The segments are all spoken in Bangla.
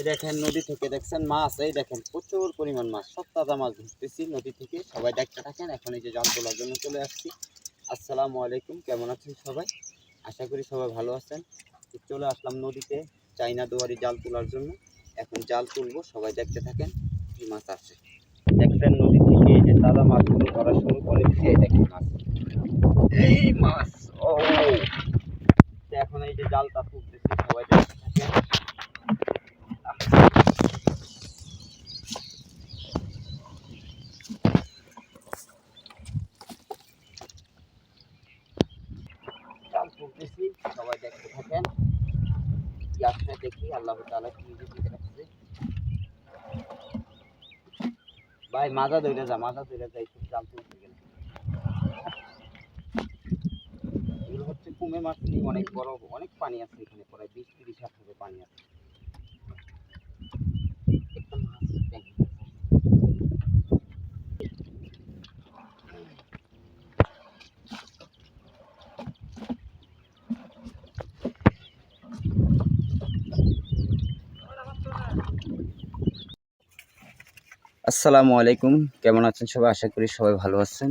এই দেখেন নদী থেকে দেখছেন মাছ, এই দেখেন প্রচুর পরিমাণ মাছ, সব তাজা মাছ ধরতেছি নদী থেকে, সবাই দেখতে থাকেন, এখন এই যে জাল তোলার জন্য চলে আসছি। আসসালামু আলাইকুম, কেমন আছেন সবাই? আশা করি সবাই ভালো আছেন। চলে আসলাম নদীতে চাইনা দুয়ারি জাল তোলার জন্য। এখন জাল তুলবো, সবাই দেখতে থাকেন কি মাছ আছে। দেখবেন নদী থেকে এই যে তাজা মাছগুলো ধরা শুরু করে দিচ্ছে এই দেখেন মাছ এই মাছ ও তো এখন এই যে জালটা তুলতেছি সবাই দেখতে থাকেন জাল তুলতেছি সবাই দেখতে থাকেন। কি দেখি, আল্লাহ রাখছে। ভাই, মাজা ধরে যা, মাজা ধরে যাই খুব জাল তুলতে গেলে এগুলো হচ্ছে কুমে মাছ অনেক বড়, অনেক পানি আছে এখানে, প্রায় বিশ তিরিশ হাত হবে পানি আছে একটা মাছ দেখি। আসসালামু আলাইকুম। কেমন আছেন সবাই? আশা করি সবাই ভালো আছেন।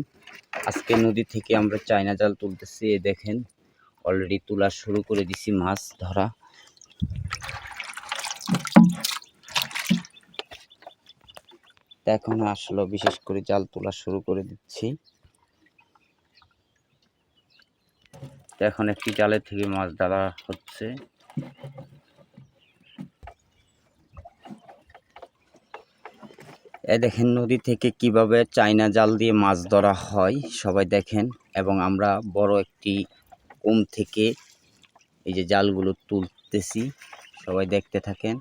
আজকে নদী থেকে আমরা চায়না জাল তুলতেছি। এই দেখেন অলরেডি তোলা শুরু করে দিছি মাছ ধরা। এখন আসলো, বিশেষ করে জাল তোলা শুরু করে দিচ্ছি। এখন একটি জালের থেকে মাছ ধরা হচ্ছে। এই দেখেন, নদী থেকে কীভাবে চাইনা জাল দিয়ে মাছ ধরা হয়, সবাই দেখেন। এবং আমরা বড় একটি কুম থেকে এই যে জালগুলো তুলতেছি, সবাই দেখতে থাকেন।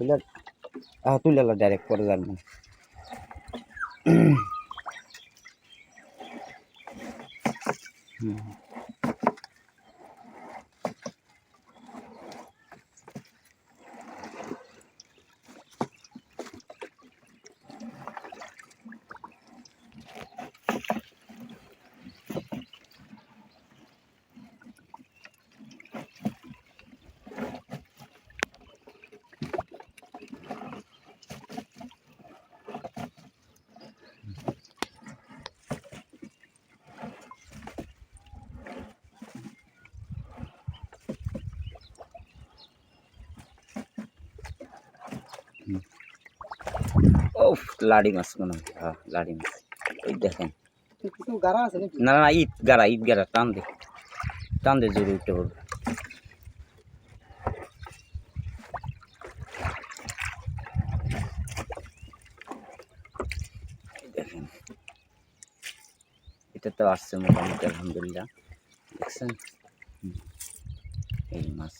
খুলে তুলে ডাইরেক্ট পরে যাবেন হুম। ও লাড়ি মাছ মনে হয়। হ্যাঁ লাড়ি মাছ। ওই দেখেন। না না ঈদ গাড়া ঈদ গাড়া টান দে। টান দে জোরে উঠতে পড়বে দেখেন। এটা তো আসছে মোটামুটি আলহামদুলিল্লাহ। দেখছেন? এই মাছ।